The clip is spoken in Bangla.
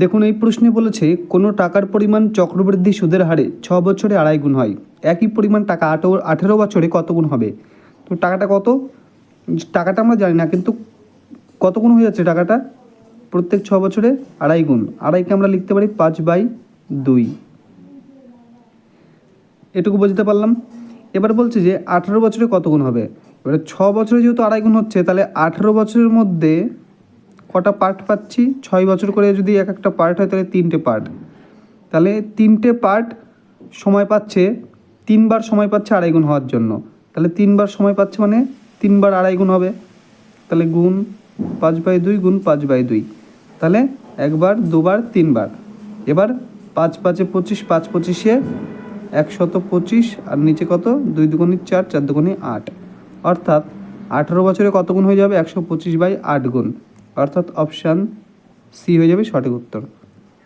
দেখুন, এই প্রশ্নে বলেছে, কোনো টাকার পরিমাণ চক্রবৃদ্ধি সুদের হারে ছ বছরে আড়াই গুণ হয়। একই পরিমাণ টাকা আটো, আঠেরো বছরে কত গুণ হবে? তো টাকাটা কত? টাকাটা আমরা জানি না, কিন্তু কত গুণ হয়ে যাচ্ছে টাকাটা? প্রত্যেক ছ বছরে আড়াই গুণ। আড়াইকে আমরা লিখতে পারি পাঁচ বাই দুই। এটুকু বুঝতে পারলাম? এবার বলছে যে, আঠেরো বছরে কত গুণ হবে? এবারে ছ বছরে যেহেতু আড়াই গুণ হচ্ছে, তাহলে আঠেরো বছরের মধ্যে কটা পার্ট পাচ্ছি? ছয় বছর করে যদি এক একটা পার্ট হয়, তাহলে তিনটে পার্ট তাহলে তিনটে পার্ট সময় পাচ্ছে, তিনবার সময় পাচ্ছে আড়াই গুণ হওয়ার জন্য। তাহলে তিনবার সময় পাচ্ছে মানে তিনবার আড়াই গুণ হবে। তাহলে গুণ পাঁচ বাই দুই গুণ পাঁচ বাই দুই। তাহলে একবার, দুবার, তিনবার। এবার পাঁচ পাঁচে পঁচিশ, পাঁচ পঁচিশে একশত পঁচিশ, আর নিচে কত? দুই দুগুণি চার চার দুগুণি আট। অর্থাৎ আঠেরো বছরে কত গুণ হয়ে যাবে? একশো পঁচিশ বাই আট গুণ। অর্থাৎ অপশান সি হয়ে যাবে সঠিক উত্তর।